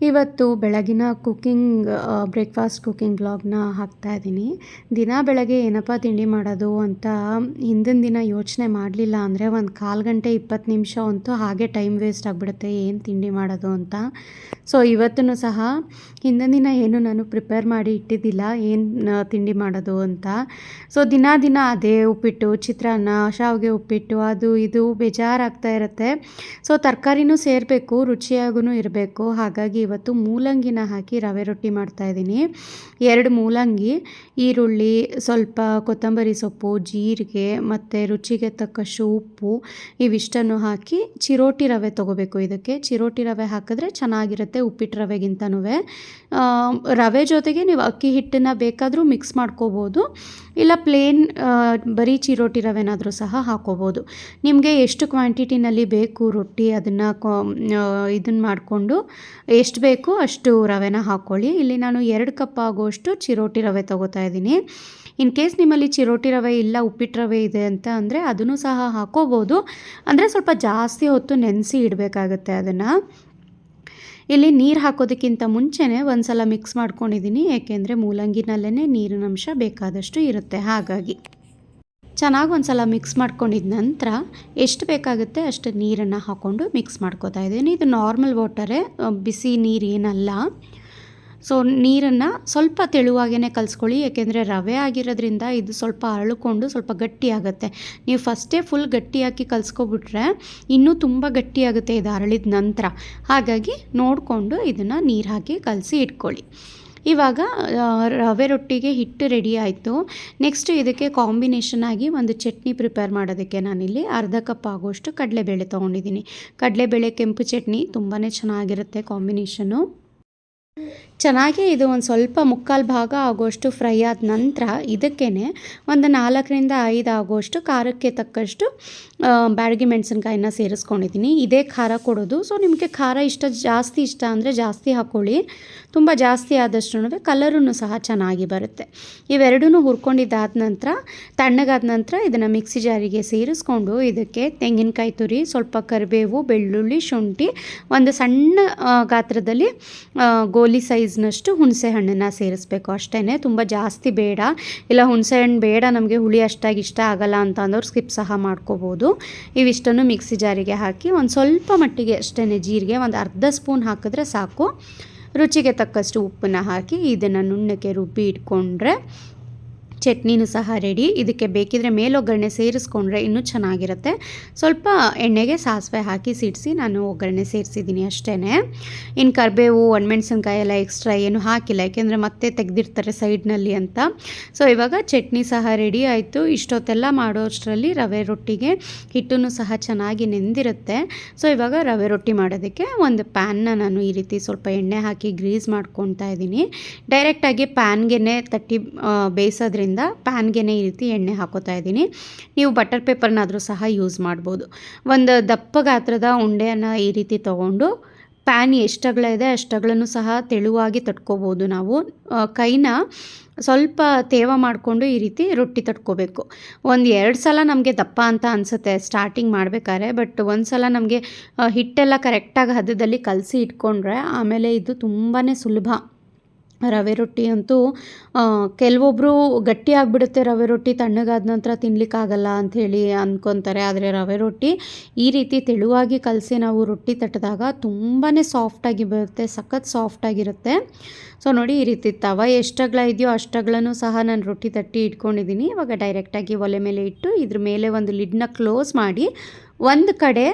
ಇವತ್ತು ಬೆಳಗಿನ cooking breakfast cooking ಬ್ಲಾಗ್ನ ಹಾಕ್ತಾ ಇದ್ದೀನಿ. ದಿನ ಬೆಳಗ್ಗೆ ಏನಪ್ಪ ತಿಂಡಿ ಮಾಡೋದು ಅಂತ ಹಿಂದಿನ ದಿನ ಯೋಚನೆ ಮಾಡಲಿಲ್ಲ ಅಂದರೆ ಒಂದು ಕಾಲು ಗಂಟೆ ಇಪ್ಪತ್ತು ನಿಮಿಷ ಅಂತೂ ಹಾಗೆ ಟೈಮ್ ವೇಸ್ಟ್ ಆಗಿಬಿಡುತ್ತೆ, ಏನು ತಿಂಡಿ ಮಾಡೋದು ಅಂತ. ಸೊ ಇವತ್ತೂ ಸಹ ಹಿಂದಿನ ದಿನ ಏನು ನಾನು ಪ್ರಿಪೇರ್ ಮಾಡಿ ಇಟ್ಟಿದ್ದಿಲ್ಲ, ಏನು ತಿಂಡಿ ಮಾಡೋದು ಅಂತ. ಸೊ, ದಿನ ದಿನ ಅದೇ ಉಪ್ಪಿಟ್ಟು, ಚಿತ್ರಾನ್ನ, ಶಾವಿಗೆ ಉಪ್ಪಿಟ್ಟು, ಅದು ಇದು ಬೇಜಾರಾಗ್ತಾ ಇರುತ್ತೆ. ಸೊ, ತರಕಾರಿನೂ ಸೇರಬೇಕು ರುಚಿಯಾಗೂ ಇರಬೇಕು. ಹಾಗಾಗಿ ಇವತ್ತು ಮೂಲಂಗಿನ ಹಾಕಿ ರವೆ ರೊಟ್ಟಿ ಮಾಡ್ತಾ ಇದ್ದೀನಿ. ಎರಡು ಮೂಲಂಗಿ, ಈರುಳ್ಳಿ, ಸ್ವಲ್ಪ ಕೊತ್ತಂಬರಿ ಸೊಪ್ಪು, ಜೀರಿಗೆ ಮತ್ತು ರುಚಿಗೆ ತಕ್ಕಷ್ಟು ಉಪ್ಪು ಇವಿಷ್ಟನ್ನು ಹಾಕಿ ಚಿರೋಟಿ ರವೆ ತೊಗೋಬೇಕು ಇದಕ್ಕೆ. ಚಿರೋಟಿ ರವೆ ಹಾಕಿದ್ರೆ ಚೆನ್ನಾಗಿರುತ್ತೆ ಉಪ್ಪಿಟ್ಟು ರವೆಗಿಂತನೂ ರವೆ ಜೊತೆಗೆ ನೀವು ಅಕ್ಕಿ ಹಿಟ್ಟನ್ನು ಬೇಕಾದರೂ ಮಿಕ್ಸ್ ಮಾಡ್ಕೋಬೋದು. ಇಲ್ಲ ಪ್ಲೇನ್ ಬರೀ ಚಿರೋಟಿ ರವೆನಾದರೂ ಸಹ ಹಾಕೋಬೋದು. ನಿಮಗೆ ಎಷ್ಟು ಕ್ವಾಂಟಿಟಿನಲ್ಲಿ ಬೇಕು ರೊಟ್ಟಿ ಅದನ್ನು ಕೊ ಇದನ್ನು ಮಾಡಿಕೊಂಡು, ಎಷ್ಟು ಬೇಕು ಅಷ್ಟು ರವೆನ ಹಾಕ್ಕೊಳ್ಳಿ ಇಲ್ಲಿ ನಾನು ಎರಡು ಕಪ್ ಆಗುವಷ್ಟು ಚಿರೋಟಿ ರವೆ ತೊಗೋತಾ ಇದ್ದೀನಿ. ಇನ್ ಕೇಸ್ ನಿಮ್ಮಲ್ಲಿ ಚಿರೋಟಿ ರವೆ ಇಲ್ಲ ಉಪ್ಪಿಟ್ಟು ರವೆ ಇದೆ ಅಂತ ಅಂದರೆ ಅದನ್ನು ಸಹ ಹಾಕೋಬೋದು. ಅಂದರೆ ಸ್ವಲ್ಪ ಜಾಸ್ತಿ ಹೊತ್ತು ನೆನೆಸಿ ಇಡಬೇಕಾಗತ್ತೆ ಅದನ್ನು. ಇಲ್ಲಿ ನೀರು ಹಾಕೋದಕ್ಕಿಂತ ಮುಂಚೆನೇ ಒಂದು ಸಲ ಮಿಕ್ಸ್ ಮಾಡ್ಕೊಂಡಿದ್ದೀನಿ, ಏಕೆಂದರೆ ಮೂಲಂಗಿನಲ್ಲೇ ನೀರಿನ ಅಂಶ ಬೇಕಾದಷ್ಟು ಇರುತ್ತೆ. ಹಾಗಾಗಿ ಚೆನ್ನಾಗಿ ಒಂದು ಸಲ ಮಿಕ್ಸ್ ಮಾಡ್ಕೊಂಡಿದ ನಂತರ ಎಷ್ಟು ಬೇಕಾಗುತ್ತೆ ಅಷ್ಟು ನೀರನ್ನು ಹಾಕ್ಕೊಂಡು ಮಿಕ್ಸ್ ಮಾಡ್ಕೋತಾ ಇದ್ದೀನಿ. ಇದು ನಾರ್ಮಲ್ ವಾಟರೇ ಬಿಸಿ ನೀರು ಏನಲ್ಲ. ಸೊ ನೀರನ್ನು ಸ್ವಲ್ಪ ತೆಳುವಾಗೇ ಕಲಿಸ್ಕೊಳ್ಳಿ, ಏಕೆಂದರೆ ರವೆ ಆಗಿರೋದ್ರಿಂದ ಇದು ಸ್ವಲ್ಪ ಅರಳುಕೊಂಡು ಸ್ವಲ್ಪ ಗಟ್ಟಿಯಾಗುತ್ತೆ ನೀವು ಫಸ್ಟೇ ಫುಲ್ ಗಟ್ಟಿಯಾಗಿ ಕಲಿಸ್ಕೊಬಿಟ್ರೆ ಇನ್ನೂ ತುಂಬ ಗಟ್ಟಿಯಾಗುತ್ತೆ ಇದು ಅರಳಿದ ನಂತರ. ಹಾಗಾಗಿ ನೋಡಿಕೊಂಡು ಇದನ್ನು ನೀರು ಹಾಕಿ ಕಲಸಿ ಇಟ್ಕೊಳ್ಳಿ. ಇವಾಗ ರವೆ ರೊಟ್ಟಿಗೆ ಹಿಟ್ಟು ರೆಡಿ ಆಯಿತು. ನೆಕ್ಸ್ಟ್ ಇದಕ್ಕೆ ಕಾಂಬಿನೇಷನ್ ಆಗಿ ಒಂದು ಚಟ್ನಿ ಪ್ರಿಪೇರ್ ಮಾಡೋದಕ್ಕೆ ನಾನಿಲ್ಲಿ ಅರ್ಧ ಕಪ್ ಆಗೋಷ್ಟು ಕಡಲೆಬೇಳೆ ತೊಗೊಂಡಿದ್ದೀನಿ. ಕಡಲೆಬೇಳೆ ಕೆಂಪು ಚಟ್ನಿ ತುಂಬಾ ಚೆನ್ನಾಗಿರುತ್ತೆ ಕಾಂಬಿನೇಷನು ಚೆನ್ನಾಗಿ ಇದು ಒಂದು ಸ್ವಲ್ಪ ಮುಕ್ಕಾಲು ಭಾಗ ಆಗೋಷ್ಟು ಫ್ರೈ ಆದ ನಂತರ ಇದಕ್ಕೇ ಒಂದು ನಾಲ್ಕರಿಂದ ಐದು ಆಗೋಷ್ಟು ಖಾರಕ್ಕೆ ತಕ್ಕಷ್ಟು ಬ್ಯಾಡಗಿ ಮೆಣಸಿನ್ಕಾಯಿನ ಸೇರಿಸ್ಕೊಂಡಿದ್ದೀನಿ ಇದೇ ಖಾರ ಕೊಡೋದು. ಸೊ ನಿಮಗೆ ಖಾರ ಇಷ್ಟ, ಜಾಸ್ತಿ ಇಷ್ಟ ಅಂದರೆ ಜಾಸ್ತಿ ಹಾಕ್ಕೊಳ್ಳಿ ತುಂಬ ಜಾಸ್ತಿ ಆದಷ್ಟು ಕಲರೂ ಸಹ ಚೆನ್ನಾಗಿ ಬರುತ್ತೆ. ಇವೆರಡೂ ಹುರ್ಕೊಂಡಿದ್ದಾದ ನಂತರ, ತಣ್ಣಗಾದ ನಂತರ ಇದನ್ನು ಮಿಕ್ಸಿ ಜಾರಿಗೆ ಸೇರಿಸ್ಕೊಂಡು ಇದಕ್ಕೆ ತೆಂಗಿನಕಾಯಿ ತುರಿ, ಸ್ವಲ್ಪ ಕರಿಬೇವು, ಬೆಳ್ಳುಳ್ಳಿ, ಶುಂಠಿ, ಒಂದು ಸಣ್ಣ ಗಾತ್ರದಲ್ಲಿ ಸೈಜ್ನಷ್ಟು ಹುಣಸೆ ಹಣ್ಣನ್ನು ಸೇರಿಸ್ಬೇಕು. ಅಷ್ಟೇ ತುಂಬ ಜಾಸ್ತಿ ಬೇಡ. ಇಲ್ಲ, ಹುಣಸೆ ಹಣ್ಣು ಬೇಡ, ನಮಗೆ ಹುಳಿ ಅಷ್ಟಾಗಿ ಇಷ್ಟ ಆಗಲ್ಲ ಅಂತ ಅಂದವ್ರು ಸ್ಕಿಪ್ ಸಹ ಮಾಡ್ಕೋಬೋದು. ಇವಿಷ್ಟನ್ನು ಮಿಕ್ಸಿ ಜಾರಿಗೆ ಹಾಕಿ ಒಂದು ಸ್ವಲ್ಪ ಮಟ್ಟಿಗೆ ಅಷ್ಟೇ ಜೀರಿಗೆ ಒಂದು ಅರ್ಧ ಸ್ಪೂನ್ ಹಾಕಿದ್ರೆ ಸಾಕು. ರುಚಿಗೆ ತಕ್ಕಷ್ಟು ಉಪ್ಪನ್ನು ಹಾಕಿ ಇದನ್ನು ನುಣ್ಣಕ್ಕೆ ರುಬ್ಬಿ ಇಟ್ಕೊಂಡ್ರೆ ಚಟ್ನಿನೂ ಸಹ ರೆಡಿ ಇದಕ್ಕೆ ಬೇಕಿದ್ರೆ ಮೇಲೊಗ್ಗರಣೆ ಸೇರಿಸ್ಕೊಂಡ್ರೆ ಇನ್ನೂ ಚೆನ್ನಾಗಿರುತ್ತೆ. ಸ್ವಲ್ಪ ಎಣ್ಣೆಗೆ ಸಾಸಿವೆ ಹಾಕಿ ಸಿಡಿಸಿ ನಾನು ಒಗ್ಗರಣೆ ಸೇರಿಸಿದ್ದೀನಿ ಅಷ್ಟೇ ಇನ್ನು ಕರಿಬೇವು, ಒಣಮೆಣ್ಸಿನ್ಕಾಯಿ ಎಲ್ಲ ಎಕ್ಸ್ಟ್ರಾ ಏನು ಹಾಕಿಲ್ಲ. ಯಾಕೆಂದರೆ ಮತ್ತೆ ತೆಗೆದಿರ್ತಾರೆ ಸೈಡ್ನಲ್ಲಿ ಅಂತ. ಸೊ ಇವಾಗ ಚಟ್ನಿ ಸಹ ರೆಡಿ ಆಯಿತು. ಇಷ್ಟೊತ್ತೆಲ್ಲ ಮಾಡೋಷ್ಟರಲ್ಲಿ ರವೆ ರೊಟ್ಟಿಗೆ ಹಿಟ್ಟನ್ನು ಸಹ ಚೆನ್ನಾಗಿ ನೆಂದಿರುತ್ತೆ. ಸೊ ಇವಾಗ ರವೆ ರೊಟ್ಟಿ ಮಾಡೋದಕ್ಕೆ ಒಂದು ಪ್ಯಾನ್ನ ನಾನು ಈ ರೀತಿ ಸ್ವಲ್ಪ ಎಣ್ಣೆ ಹಾಕಿ ಗ್ರೀಸ್ ಮಾಡ್ಕೊತಾ ಇದ್ದೀನಿ. ಡೈರೆಕ್ಟಾಗಿ ಪ್ಯಾನ್ಗೆ ತಟ್ಟಿ ಬೇಯಿಸೋದ್ರಿಂದ ಪ್ಯಾನ್ಗೆ ಈ ರೀತಿ ಎಣ್ಣೆ ಹಾಕೋತಾ ಇದ್ದೀನಿ. ನೀವು ಬಟರ್ ಪೇಪರ್ನಾದರೂ ಸಹ ಯೂಸ್ ಮಾಡ್ಬೋದು. ಒಂದು ದಪ್ಪ ಗಾತ್ರದ ಉಂಡೆಯನ್ನು ಈ ರೀತಿ ತೊಗೊಂಡು ಪ್ಯಾನ್ ಎಷ್ಟಗಳಿದೆ ಅಷ್ಟಗಳನ್ನು ಸಹ ತೆಳುವಾಗಿ ತಟ್ಕೋಬೋದು ನಾವು. ಕೈನ ಸ್ವಲ್ಪ ತೇವ ಮಾಡಿಕೊಂಡು ಈ ರೀತಿ ರೊಟ್ಟಿ ತಟ್ಕೋಬೇಕು. ಒಂದು ಎರಡು ಸಲ ನಮಗೆ ದಪ್ಪ ಅಂತ ಅನಿಸುತ್ತೆ ಸ್ಟಾರ್ಟಿಂಗ್ ಮಾಡಬೇಕಾದ್ರೆ, ಬಟ್ ಒಂದು ಸಲ ನಮಗೆ ಹಿಟ್ಟೆಲ್ಲ ಕರೆಕ್ಟಾಗಿ ಹದದಲ್ಲಿ ಕಲಸಿ ಇಟ್ಕೊಂಡ್ರೆ ಆಮೇಲೆ ಇದು ತುಂಬಾ ಸುಲಭ. ರವೆ ರೊಟ್ಟಿ ಅಂತೂ ಕೆಲವೊಬ್ಬರು ಗಟ್ಟಿ ಆಗಿಬಿಡುತ್ತೆ ರವೆ ರೊಟ್ಟಿ ತಣ್ಣಗಾದ ನಂತರ ತಿನ್ನಲಿಕ್ಕಾಗಲ್ಲ ಅಂಥೇಳಿ ಅಂದ್ಕೊತಾರೆ ಆದರೆ ರವೆ ರೊಟ್ಟಿ ಈ ರೀತಿ ತೆಳುವಾಗಿ ಕಲಸಿ ನಾವು ರೊಟ್ಟಿ ತಟ್ಟಿದಾಗ ತುಂಬಾ ಸಾಫ್ಟಾಗಿ ಬರುತ್ತೆ, ಸಖತ್ ಸಾಫ್ಟಾಗಿರುತ್ತೆ ಸೊ ನೋಡಿ ಈ ರೀತಿ ತವ ಎಷ್ಟಗ್ಲ ಇದೆಯೋ ಅಷ್ಟಗಳನ್ನು ಸಹ ನಾನು ರೊಟ್ಟಿ ತಟ್ಟಿ ಇಟ್ಕೊಂಡಿದ್ದೀನಿ ಇವಾಗ ಡೈರೆಕ್ಟಾಗಿ ಒಲೆ ಮೇಲೆ ಇಟ್ಟು ಇದ್ರ ಮೇಲೆ ಒಂದು ಲಿಡ್ನ ಕ್ಲೋಸ್ ಮಾಡಿ ಒಂದು ಕಡೆ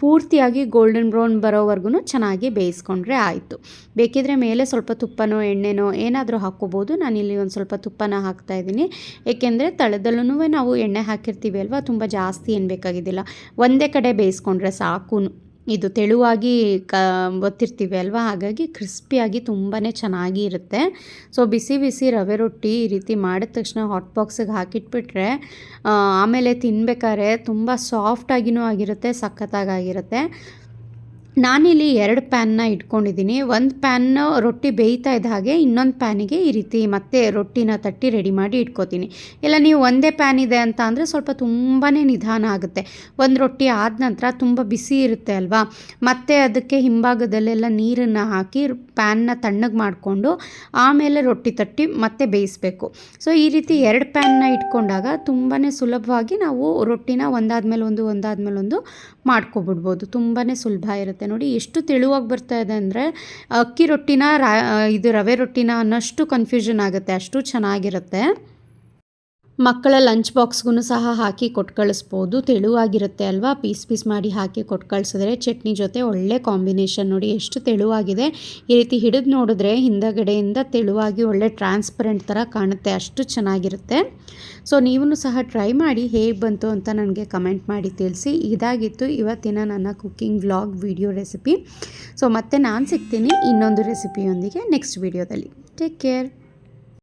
ಪೂರ್ತಿಯಾಗಿ ಗೋಲ್ಡನ್ ಬ್ರೌನ್ ಬರೋವರೆಗೂ ಚೆನ್ನಾಗಿ ಬೇಯಿಸ್ಕೊಂಡ್ರೆ ಆಯಿತು. ಬೇಕಿದ್ರೆ ಮೇಲೆ ಸ್ವಲ್ಪ ತುಪ್ಪನೋ, ಎಣ್ಣೆನೋ ಏನಾದರೂ ಹಾಕ್ಕೋಬೋದು. ನಾನಿಲ್ಲಿ ಒಂದು ಸ್ವಲ್ಪ ತುಪ್ಪನ ಹಾಕ್ತಾಯಿದ್ದೀನಿ ಏಕೆಂದರೆ ತಳದಲ್ಲೂ ನಾವು ಎಣ್ಣೆ ಹಾಕಿರ್ತೀವಿ ಅಲ್ವಾ? ತುಂಬ ಜಾಸ್ತಿ ಏನು ಬೇಕಾಗಿದ್ದಿಲ್ಲ. ಒಂದೇ ಕಡೆ ಬೇಯಿಸ್ಕೊಂಡ್ರೆ ಸಾಕು ಇದು ತೆಳುವಾಗಿ ಕ, ಒತ್ತಿರ್ತೀವಿ ಅಲ್ವಾ? ಹಾಗಾಗಿ ಕ್ರಿಸ್ಪಿಯಾಗಿ ತುಂಬಾ ಚೆನ್ನಾಗಿ ಇರುತ್ತೆ ಸೊ ಬಿಸಿ ಬಿಸಿ ರವೆ ರೊಟ್ಟಿ ಈ ರೀತಿ ಮಾಡಿದ ತಕ್ಷಣ ಹಾಟ್ ಬಾಕ್ಸಿಗೆ ಹಾಕಿಟ್ಬಿಟ್ರೆ ಆಮೇಲೆ ತಿನ್ಬೇಕಾದ್ರೆ ತುಂಬ ಸಾಫ್ಟಾಗಿಯೂ ಆಗಿರುತ್ತೆ ಸಖತ್ತಾಗಿರುತ್ತೆ ನಾನಿಲ್ಲಿ ಎರಡು ಪ್ಯಾನ್ನ ಇಟ್ಕೊಂಡಿದ್ದೀನಿ. ಒಂದು ಪ್ಯಾನ್ ರೊಟ್ಟಿ ಬೇಯ್ತಾ ಇದ್ದ ಹಾಗೆ ಇನ್ನೊಂದು ಪ್ಯಾನಿಗೆ ಈ ರೀತಿ ಮತ್ತೆ ರೊಟ್ಟಿನ ತಟ್ಟಿ ರೆಡಿ ಮಾಡಿ ಇಟ್ಕೋತೀನಿ. ಇಲ್ಲ, ನೀವು ಒಂದೇ ಪ್ಯಾನ್ ಇದೆ ಅಂತ ಅಂದರೆ ಸ್ವಲ್ಪ ತುಂಬಾ ನಿಧಾನ ಆಗುತ್ತೆ. ಒಂದು ರೊಟ್ಟಿ ಆದ ನಂತರ ತುಂಬ ಬಿಸಿ ಇರುತ್ತೆ ಅಲ್ವಾ? ಮತ್ತೆ ಅದಕ್ಕೆ ಹಿಂಭಾಗದಲ್ಲೆಲ್ಲ ನೀರನ್ನು ಹಾಕಿ ಪ್ಯಾನ್ನ ತಣ್ಣಗೆ ಮಾಡಿಕೊಂಡು ಆಮೇಲೆ ರೊಟ್ಟಿ ತಟ್ಟಿ ಮತ್ತೆ ಬೇಯಿಸಬೇಕು. ಸೊ ಈ ರೀತಿ ಎರಡು ಪ್ಯಾನ್ನ ಇಟ್ಕೊಂಡಾಗ ತುಂಬಾ ಸುಲಭವಾಗಿ ನಾವು ರೊಟ್ಟಿನ ಒಂದಾದ ಮೇಲೆ ಒಂದು ಒಂದಾದ ಮೇಲೆ ಒಂದು ಮಾಡ್ಕೊಬಿಡ್ಬೋದು. ತುಂಬಾ ಸುಲಭ ಇರುತ್ತೆ. ನೋಡಿ, ಎಷ್ಟು ತೆಳುವಾಗಿ ಬರ್ತಾ ಇದೆ ಅಂದರೆ ಅಕ್ಕಿ ರೊಟ್ಟಿನ ರಾ, ಇದು ರವೆ ರೊಟ್ಟಿನ ಅನ್ನೋಷ್ಟು ಕನ್ಫ್ಯೂಷನ್ ಆಗುತ್ತೆ, ಅಷ್ಟು ಚೆನ್ನಾಗಿರುತ್ತೆ. ಮಕ್ಕಳ ಲಂಚ್ ಬಾಕ್ಸ್ಗೂ ಸಹ ಹಾಕಿ ಕೊಟ್ಟು ಕಳಿಸ್ಬೋದು ತೆಳುವಾಗಿರುತ್ತೆ ಅಲ್ವಾ? ಪೀಸ್ ಪೀಸ್ ಮಾಡಿ ಹಾಕಿ ಕೊಟ್ಟು ಕಳಿಸಿದ್ರೆ ಚಟ್ನಿ ಜೊತೆ ಒಳ್ಳೆ ಕಾಂಬಿನೇಷನ್ ನೋಡಿ ಎಷ್ಟು ತೆಳುವಾಗಿದೆ. ಈ ರೀತಿ ಹಿಡಿದು ನೋಡಿದ್ರೆ ಹಿಂದಗಡೆಯಿಂದ ತೆಳುವಾಗಿ ಒಳ್ಳೆ ಟ್ರಾನ್ಸ್ಪರೆಂಟ್ ಥರ ಕಾಣುತ್ತೆ, ಅಷ್ಟು ಚೆನ್ನಾಗಿರುತ್ತೆ. ಸೊ ನೀವು ಸಹ ಟ್ರೈ ಮಾಡಿ ಹೇಗೆ ಬಂತು ಅಂತ ನನಗೆ ಕಮೆಂಟ್ ಮಾಡಿ ತಿಳಿಸಿ. ಇದಾಗಿತ್ತು ಇವತ್ತಿನ ನನ್ನ cooking vlog video recipe so ಮತ್ತೆ ನಾನು ಸಿಗ್ತೀನಿ ಇನ್ನೊಂದು ರೆಸಿಪಿಯೊಂದಿಗೆ ನೆಕ್ಸ್ಟ್ ವಿಡಿಯೋದಲ್ಲಿ ಟೇಕ್ ಕೇರ್